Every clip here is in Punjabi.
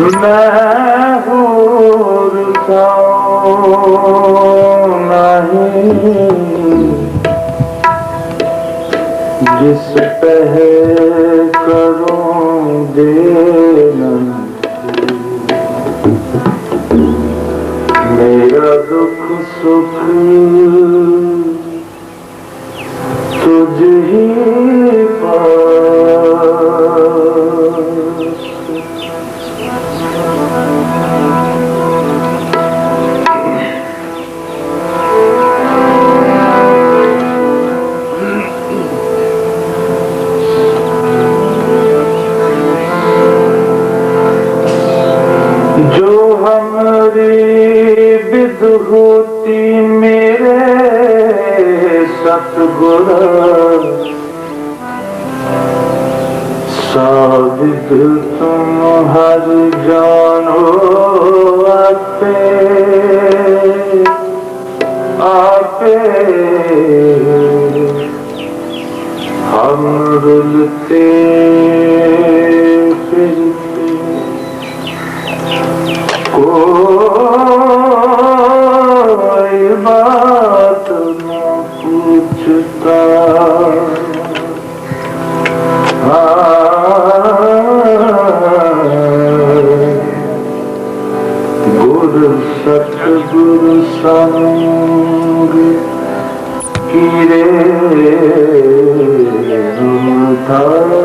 ਮੈਂ ਹੋਰ ਸੋ ਨਹੀਂ ਜਿਸ ਪਹਿ ਕਰੂੰ ਦੇਨ ਮੇਰਾ ਦੁੱਖ ਸੁਖ होती मेरे सतगुर साविद तुम हर जानो आपे आपे हम रुलते फिरते कोई बात न पूछता गुरु सतगुरु संग कीरे ਧੰਨ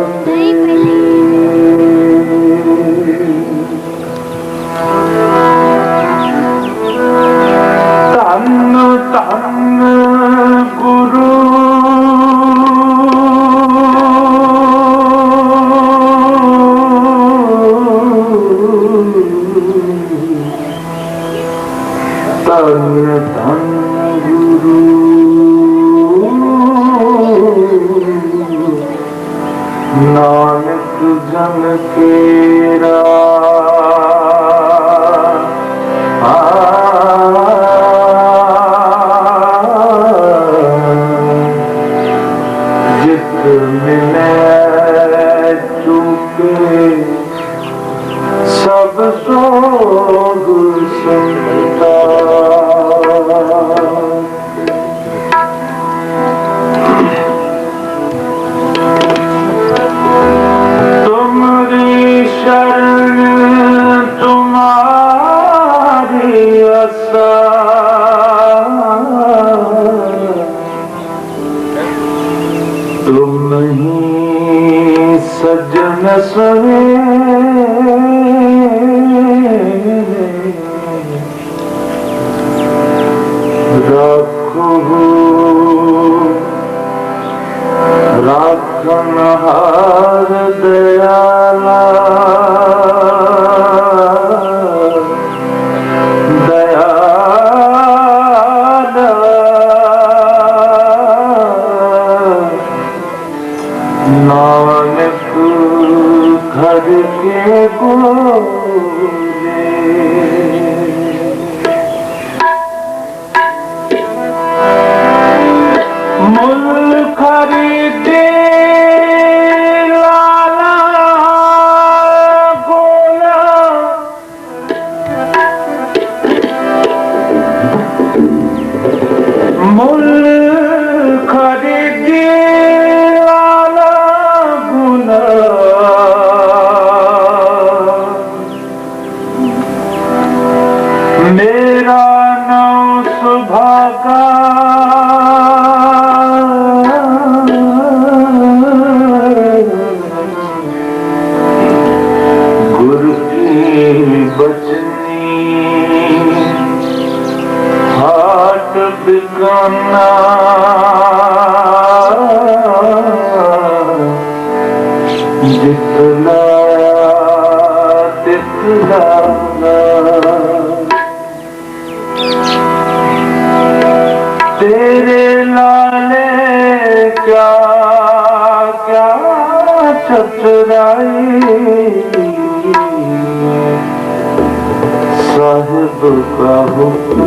घर के गोरे بكنا جتنا تتلانا تیرے لالے کیا کیا چترائی صاحب کا حکم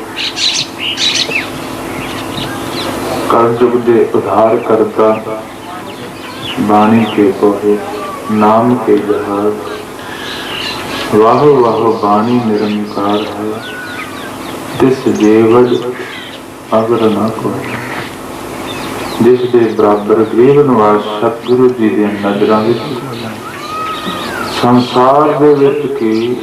ਕਲਯੁਗ ਦੇ ਉਧਾਰ ਕਰਤਾ ਬਾਣੀ ਕੇ ਕੋਹੇ, ਨਾਮ ਕੇ ਜਹਾਜ਼। ਵਾਹ ਵਾਹ ਬਾਣੀ ਨਿਰੰਕਾਰ ਹੈ ਤਿਸ ਜੀਵਜ ਅਗਰ ਨਾ ਕੋਈ ਜਿਸ ਦੇ ਬਰਾਬਰ ਗਰੀਬ ਨਿਵਾਸ ਸਤਿਗੁਰੂ ਜੀ ਦੇ ਨਜ਼ਰਾਂ ਵਿੱਚ ਸੰਸਾਰ ਦੇ ਵਿੱਚ ਕੀ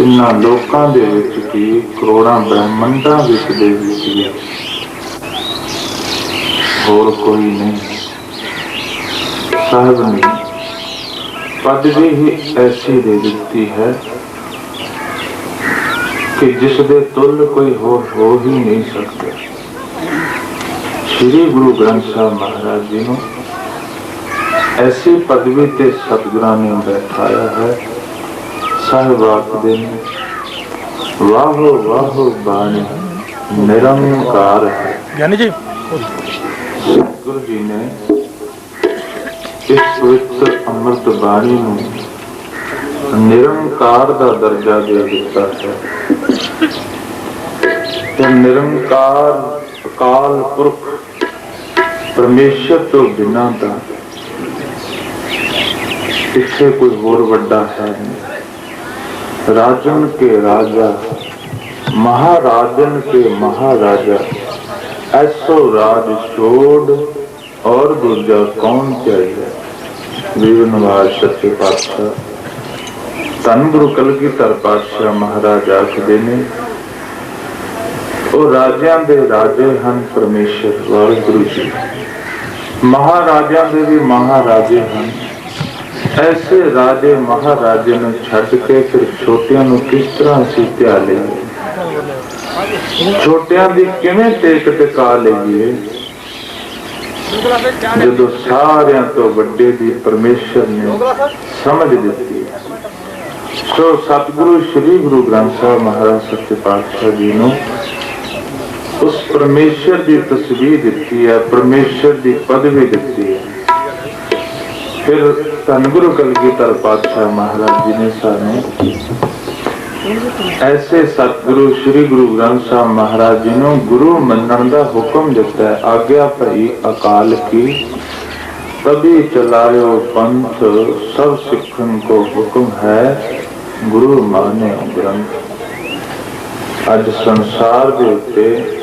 ਇਨ੍ਹਾਂ ਲੋਕਾਂ ਦੇ ਵਿੱਚ ਕੀ, ਕਰੋੜਾਂ ਬ੍ਰਹਮੰਡਾਂ ਵਿੱਚ ਦੇ ਵਿੱਚ ਵੀ ਹੋਰ ਕੋਈ ਨਹੀਂ। ਸਾਹਿਬ ਨੇ ਪਦਵੀ ਹੀ ਐਸੀ ਦੇ ਦਿੱਤੀ ਹੈ ਕਿ ਜਿਸ ਦੇ ਤੁਲ ਕੋਈ ਹੋਰ ਹੋ ਹੀ ਨਹੀਂ ਸਕਦਾ। ਸ੍ਰੀ ਗੁਰੂ ਗ੍ਰੰਥ ਸਾਹਿਬ ਮਹਾਰਾਜ ਜੀ ਨੂੰ ਐਸੀ ਪਦਵੀ ਤੇ ਸਤਿਗੁਰਾਂ ਨੇ ਬੈਠਾਇਆ ਹੈ। ਸਾਹਿਬ ਆਖਦੇ ਨੇ। ਵਾਹੋ ਵਾਹੋ ਬਾਣੀ ਨਿਰੰਕਾਰ ਹੈ। ਗਿਆਨੀ ਜੀ ਸਤਿਗੁਰੂ ਜੀ ਨੇ ਇਸ ਪਵਿੱਤਰ ਅੰਮ੍ਰਿਤ ਬਾਣੀ ਨੂੰ ਨਿਰੰਕਾਰ ਦਾ ਦਰਜਾ ਦੇ ਦਿੱਤਾ ਹੈ। ਤੇ ਨਿਰੰਕਾਰ ਅਕਾਲ ਪੁਰਖ ਪਰਮੇਸ਼ਰ ਤੋਂ ਬਿਨਾਂ ਦਾ ਇੱਥੇ ਕੋਈ ਹੋਰ ਵੱਡਾ ਹੈ ਨਹੀਂ। ਰਾਜਨ ਕੇ ਰਾਜਾ, ਮਹਾਰਾਜਨ ਕੇ ਮਹਾਰਾਜਾ ਐਸੋ ਰਾਜ ਛੋੜ ਔਰ ਦੂਜਾ ਕੌਣ ਚਾਹੀਏ ਜੀਵਨਵਾਰ ਸੱਚੇ ਪਾਤਸ਼ਾਹ। ਤਨ ਗੁਰੂ ਕਲਗੀਧਰ ਪਾਤਸ਼ਾਹ ਮਹਾਰਾਜ ਆਖਦੇ ਨੇ, ਉਹ ਰਾਜਿਆਂ ਦੇ ਰਾਜੇ ਹਨ ਪਰਮੇਸ਼ਰ, ਵਾਹਿਗੁਰੂ ਜੀ। ਮਹਾਰਾਜਿਆਂ ਦੇ ਵੀ ਮਹਾਰਾਜੇ ਹਨ। ਐਸੇ ਰਾਜੇ ਮਹਾਰਾਜੇ ਨੂੰ ਛੱਡ ਕੇ ਫਿਰ ਛੋਟਿਆਂ ਨੂੰ ਕਿਸ ਤਰ੍ਹਾਂ ਅਸੀਂ ਧਿਆ ਲਈਏ ਛੋਟਿਆਂ ਦੀ ਕਿਵੇਂ ਟੇਕ ਟਿਕਾ ਲਈਏ? ਜਦੋਂ ਸਾਰਿਆਂ ਤੋਂ ਵੱਡੇ ਦੀ ਪਰਮੇਸ਼ਰ ਨੇ ਸਮਝ ਦਿੱਤੀ। ਸੋ ਸਤਿਗੁਰੂ ਸ੍ਰੀ ਗੁਰੂ ਗ੍ਰੰਥ ਸਾਹਿਬ ਮਹਾਰਾਜ ਸੱਚੇ ਪਾਤਸ਼ਾਹ ਜੀ ਨੂੰ ਉਸ ਪਰਮੇਸ਼ਰ ਦੀ ਤਸਵੀਰ ਦਿੱਤੀ ਹੈ, ਪਰਮੇਸ਼ਰ ਦੀ ਪਦਵੀ ਦਿੱਤੀ ਹੈ। ਫਿਰ ਧੰਨ ਗੁਰੂ ਕਲਗੀਧਰ ਪਾਤਸ਼ਾਹ ਮਹਾਰਾਜ ਜੀ ਨੇ ਸਾਨੂੰ ਐਸੇ ਸਤਿਗੁਰੂ, ਸ੍ਰੀ ਗੁਰੂ ਗ੍ਰੰਥ ਸਾਹਿਬ ਮਹਾਰਾਜ ਜੀ ਨੂੰ ਗੁਰੂ ਮੰਨਣ ਦਾ ਹੁਕਮ ਦਿੱਤਾ ਹੈ। ਆਗਿਆ ਭਈ ਅਕਾਲ ਕੀ। ਤਬੀ ਚਲਾਇਓ ਪੰਥ, ਸਭ ਸਿੱਖਣ ਕੋ ਹੁਕਮ ਹੈ, ਗੁਰੂ ਮਾਨੇ ਗ੍ਰੰਥ। ਅੱਜ ਸੰਸਾਰ ਦੇ ਉੱਤੇ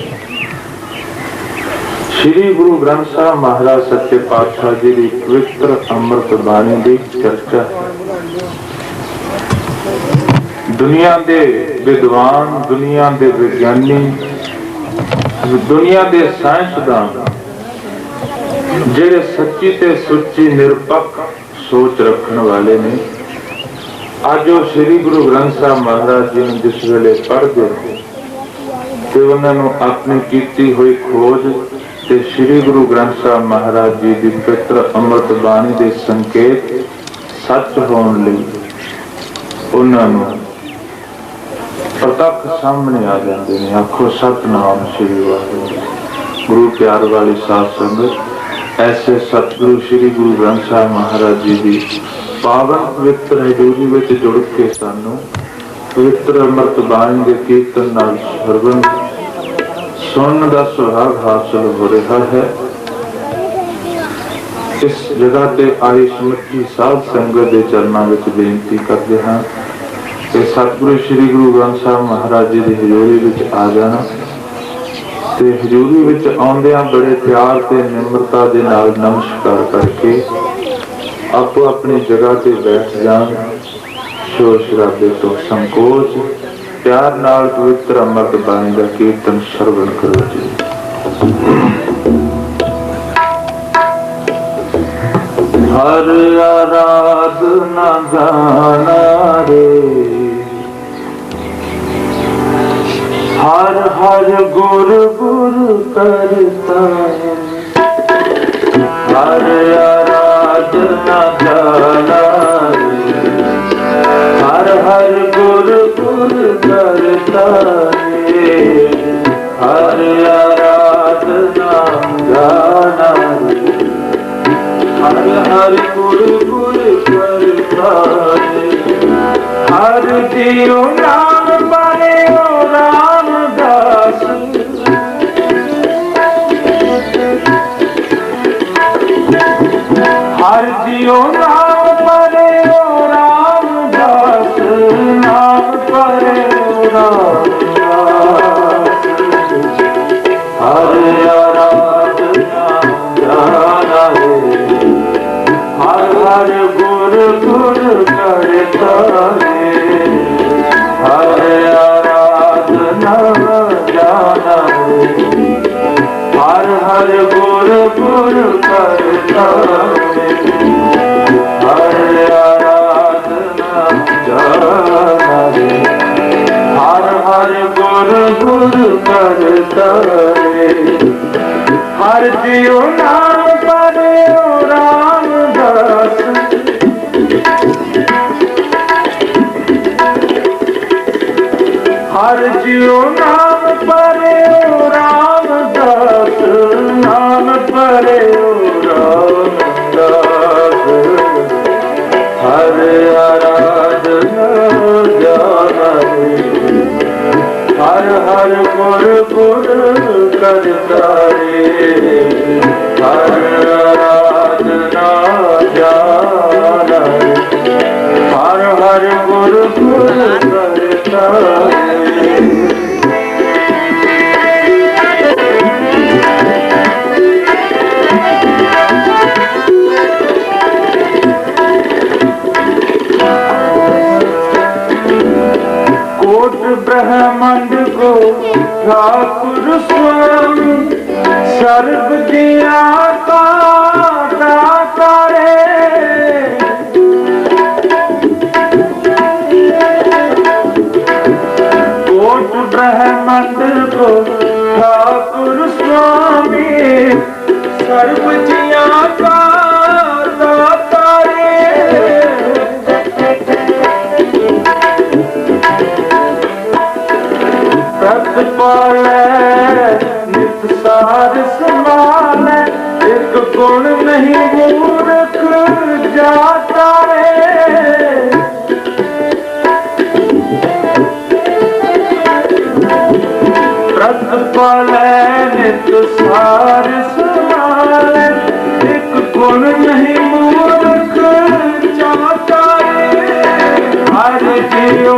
ਸ੍ਰੀ ਗੁਰੂ ਗ੍ਰੰਥ ਸਾਹਿਬ ਮਹਾਰਾਜ ਸੱਚੇ ਪਾਤਸ਼ਾਹ ਜੀ ਦੀ ਪਵਿੱਤਰ ਅੰਮ੍ਰਿਤ ਬਾਣੀ ਦੀ ਚਰਚਾ ਹੈ ਦੁਨੀਆ ਦੇ ਵਿਦਵਾਨ, ਦੁਨੀਆ ਦੇ ਵਿਗਿਆਨੀ, ਦੁਨੀਆ ਦੇ ਸਾਇੰਸਦਾਨ, ਜਿਹੜੇ ਸੱਚੀ ਤੇ ਸੁੱਚੀ ਨਿਰਪੱਖ ਸੋਚ ਰੱਖਣ ਵਾਲੇ ਨੇ, ਅੱਜ ਉਹ ਸ੍ਰੀ ਗੁਰੂ ਗ੍ਰੰਥ ਸਾਹਿਬ ਮਹਾਰਾਜ ਜੀ ਨੂੰ ਜਿਸ ਵੇਲੇ ਪੜ੍ਹਦੇ ਤੇ ਉਹਨਾਂ ਨੂੰ ਆਪਣੀ ਕੀਤੀ ਹੋਈ ਖੋਜ ਤੇ ਸ੍ਰੀ ਗੁਰੂ ਗ੍ਰੰਥ ਸਾਹਿਬ ਮਹਾਰਾਜ ਜੀ ਦੀ ਪਵਿੱਤਰ ਅੰਮ੍ਰਿਤ ਬਾਣੀ ਦੇ ਸੰਕੇਤ ਸੱਚ ਹੋਣ ਲਈ ਉਹਨਾਂ ਨੂੰ ਪ੍ਰਤੱਖ ਸਾਹਮਣੇ ਆ ਜਾਂਦੇ ਨੇ। ਆਖੋ, ਸਤਨਾਮ ਸ੍ਰੀ ਵਾਹਿਗੁਰੂ। ਗੁਰੂ ਪਿਆਰ ਵਾਲੀ ਸਾਧ ਸੰਗਤ, ਐਸੇ ਸਤਿਗੁਰੂ ਸ੍ਰੀ ਗੁਰੂ ਗ੍ਰੰਥ ਸਾਹਿਬ ਮਹਾਰਾਜ ਜੀ ਦੀ ਪਾਵਨ ਪਵਿੱਤਰ ਹਜ਼ੂਰੀ ਵਿੱਚ ਜੁੜ ਕੇ ਸਾਨੂੰ ਪਵਿੱਤਰ ਅੰਮ੍ਰਿਤ ਬਾਣੀ ਦੇ ਕੀਰਤਨ ਨਾਲ ਸਰਵਨ ਸੁਣਨ ਦਾ ਸੁਭਾਗ ਹਾਸਲ ਹੋ ਰਿਹਾ ਹੈ। ਇਸ ਜਗ੍ਹਾ ਤੇ ਆਈ ਸਮੁੱਚੀ ਸਾਧ ਸੰਗਤ ਦੇ ਚਰਨਾਂ ਵਿੱਚ ਬੇਨਤੀ ਕਰਦੇ ਹਾਂ ਕਿ ਸਤਿਗੁਰੂ ਸ੍ਰੀ ਗੁਰੂ ਗ੍ਰੰਥ ਸਾਹਿਬ ਮਹਾਰਾਜ ਜੀ ਦੀ ਹਜ਼ੂਰੀ ਵਿੱਚ ਆ ਜਾਣਾ। ਤੇ ਹਜ਼ੂਰੀ ਵਿੱਚ ਆਉਂਦਿਆਂ ਬੜੇ ਪਿਆਰ ਤੇ ਨਿਮਰਤਾ ਦੇ ਨਾਲ ਨਮਸਕਾਰ ਕਰਕੇ ਆਪੋ ਆਪਣੀ ਜਗ੍ਹਾ ਤੇ ਬੈਠ ਜਾਣ। ਸ਼ੋਰ ਸ਼ਰਾਬੇ ਤੋਂ ਸੰਕੋਚ, ਪਿਆਰ ਨਾਲ ਪਵਿੱਤਰ ਅੰਮ੍ਰਿਤ ਬਾਣੀ ਦਾ ਕੀਰਤਨ ਸਰਵਣ ਕਰੋ ਜੀ। ਹਰ ਆਰਾਧਨਾ ਗਾਣਾ ਰੇ। ਹਰ ਹਰ ਗੁਰ ਗੁਰ ਕਰਤਾ ਹਰ ਆਰਾਧਨਾ ਗਾਣਾ ਰੇ ਹਰ ਹਰ ਗੁਰ ਗੁਰ ਕਰਤਾ ਰੇ ਹਰ ਆਰਾਧਨਾ ਗਾਣਾ ਰੇ ਹਰ ਹਰ ਗੁਰ ਗੁਰ ਕਰਤਾਰੇ ਹਰ ਦਿਓ ਨਾਮ ਪਰਿਓ ਰਾਮਦਾਸ ਹਰ ਦਿਓ ਹਰ ਜਿਉ ਕਰਤਾ ਰੇ ਹਰ ਆਰਾਧਨਾ ਜਾਣਾ ਹਰ ਹਰ ਗੁਰ ਗੁਰ ਕਰਤਾ ਰੇ कोट ब्रह्मांड को ਸੁਆਮੀ ਸਰਬ ਦੀਆਂ ਤਾਤਾ ਕਰੇ। ਕੋਟ ਬ੍ਰਹਮੰਡ ਕੋ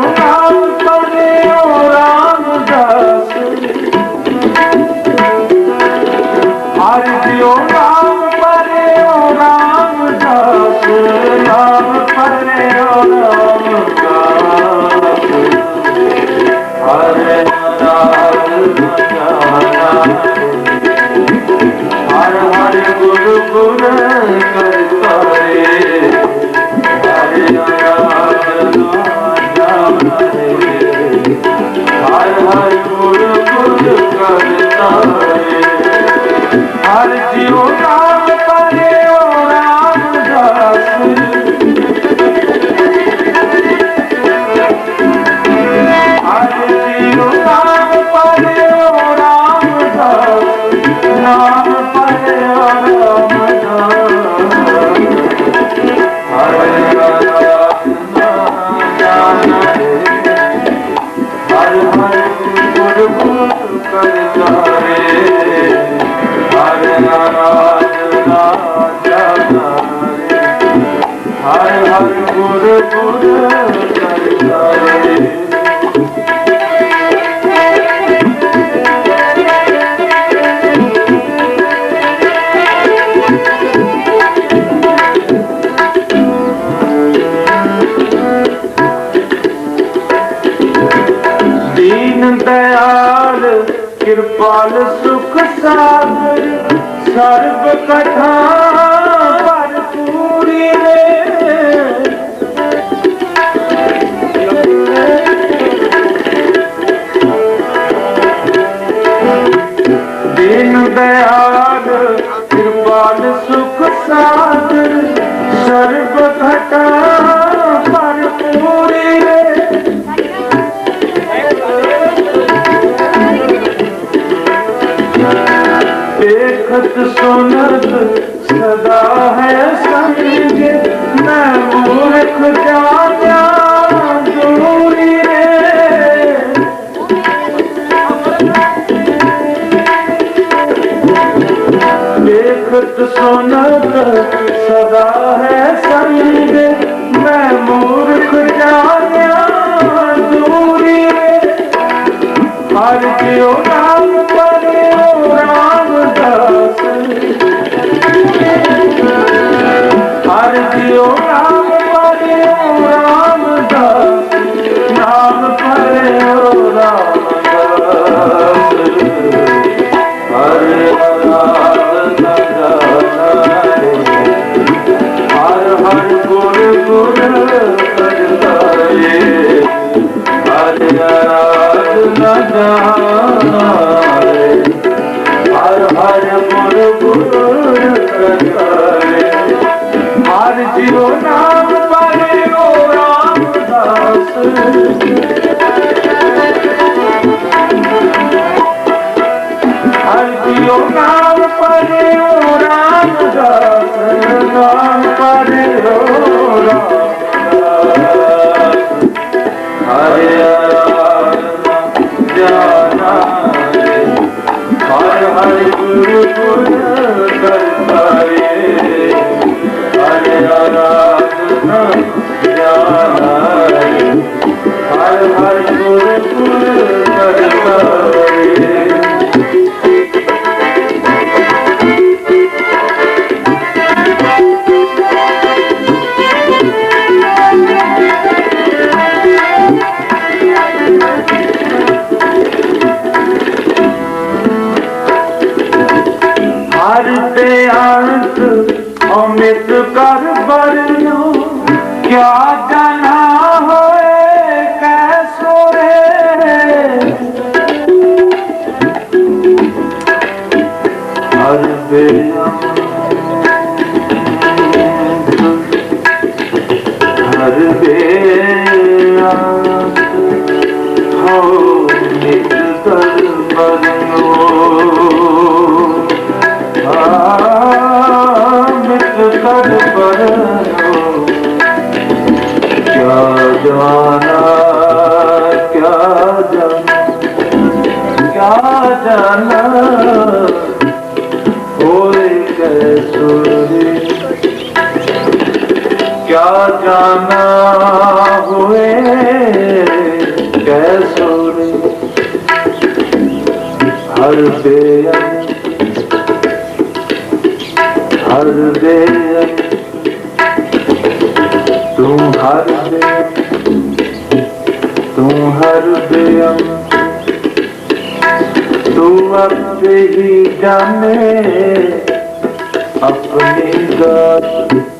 هڪ ਹਰ ਬਿਨਾਮ ਹਰ ਬਿਨਾਮ ਹੋ ਨਿਤਰ ਬਰਨੋ ਆ ਨਿਤਰ ਬਰਨੋ ਕਿਆ ਜਾਨਾ ਕਿਆ ਜਾਨਾ ਕਿਆ ਜਾਨਾ। जाना हुए कैसो रे हर बेअन हर बेअन तुम हर बेअन तुम हर बेअन तू अब ही जाने अपनी जात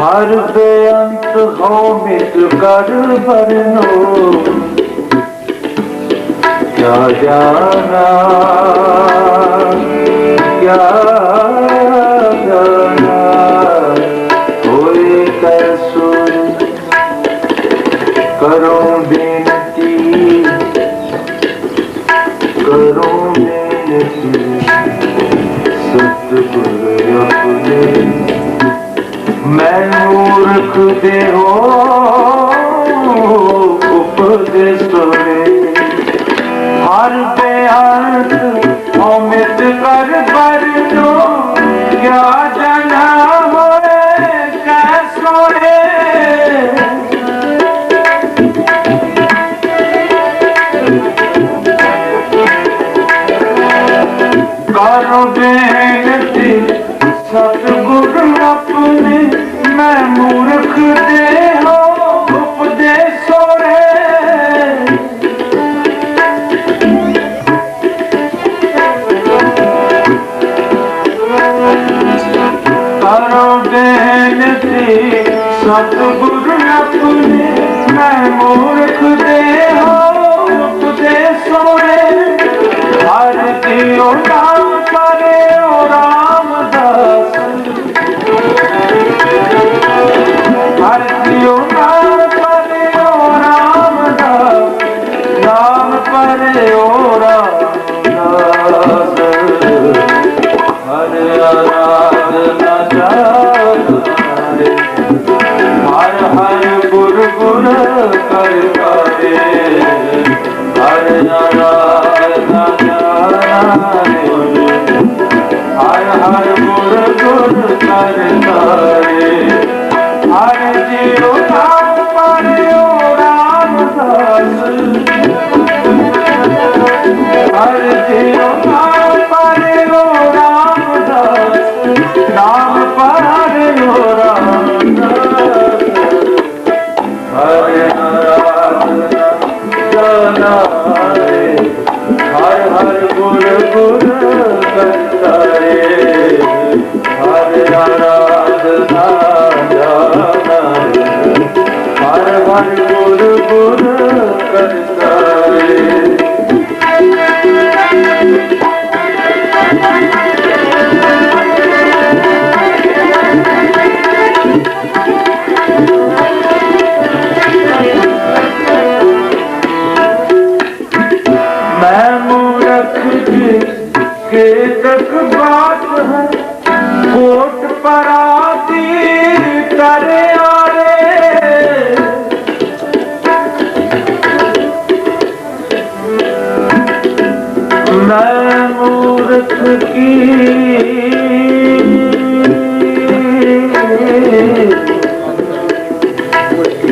ਹਰ ਬੇਅੰਤ ਹੋ ਮਿਟ ਕਰ ਬਰਨੋ ਕਿਆ ਜਾਣਾ ਕਿਆ ਰੱਖਦੇ ਹੋ ਉਪਦੇਸੋਂ ਹਰ ਬਿਆਨ ਹਮਿਤ ਕਰ ਹਾਟ ਬੁਗਣਾ ਤੂਨੇ ਮੈਂ ਮੂਰਖ ਦੇ ਹੋ ਤੁਦੇ ਸੋਹਣੇ। ਹਰ ਦਿਓ ਨਾਮ ਕਰੇ ਓ ਰਾਮਦਾਸ। ਹਰ ਦਿਓ ਨਾਮ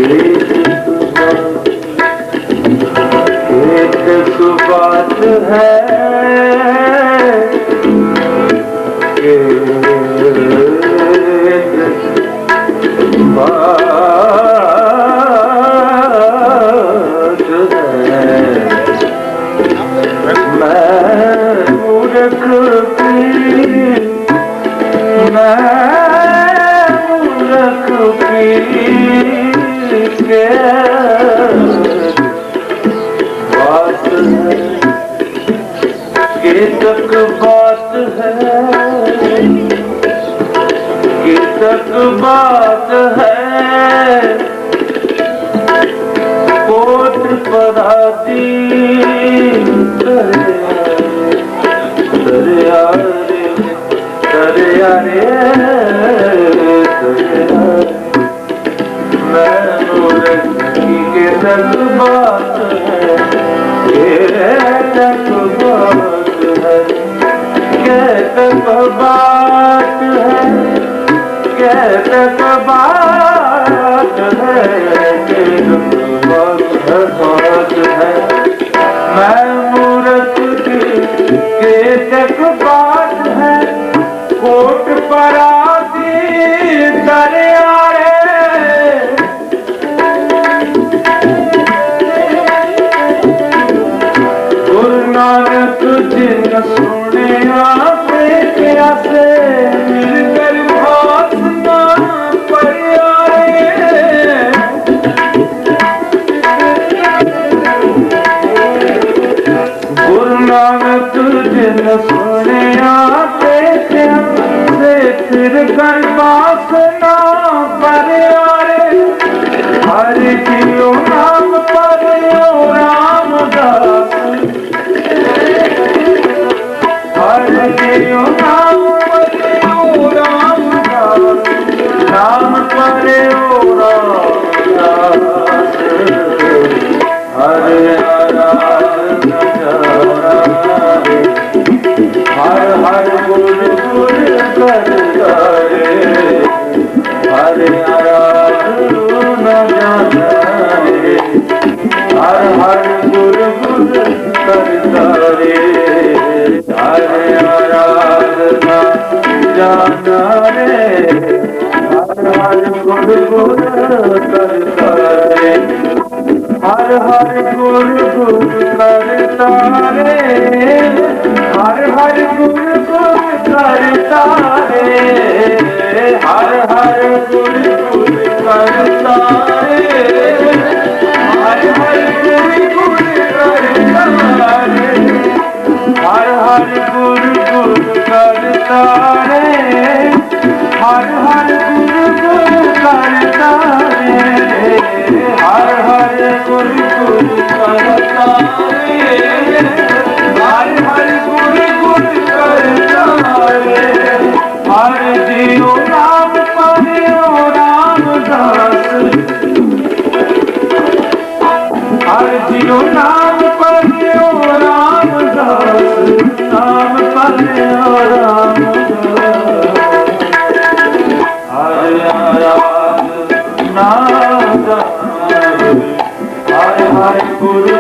Deus. ਦਰਿਆ ਰੇ ਦਰਿਆ ਰੇ ਮੈਨੂੰ ਰੱਖੀ ਕੇ ਦਰਬਾਰ ਹੈ ਤੇਰੇ ਦਰਬਾਰ ਹੈ ਕੇ ਦਰਬਾਰ ਹੈ ਕੇ ਦਰਬਾਰ Yeah. জানারে আর গুর গুর তারে, হর হর গুর গুর হর হর গুর গুর তারে, হর হর গুর গুর তারে, হর হর গুর গুর তারে। हर गुर गुर करता रे हर हर गुर गुर करता रे हर हर गुर गुर करता रे हर हर गुर गुर करता रे हर जियो राम परे राम दास हर जियो राम করো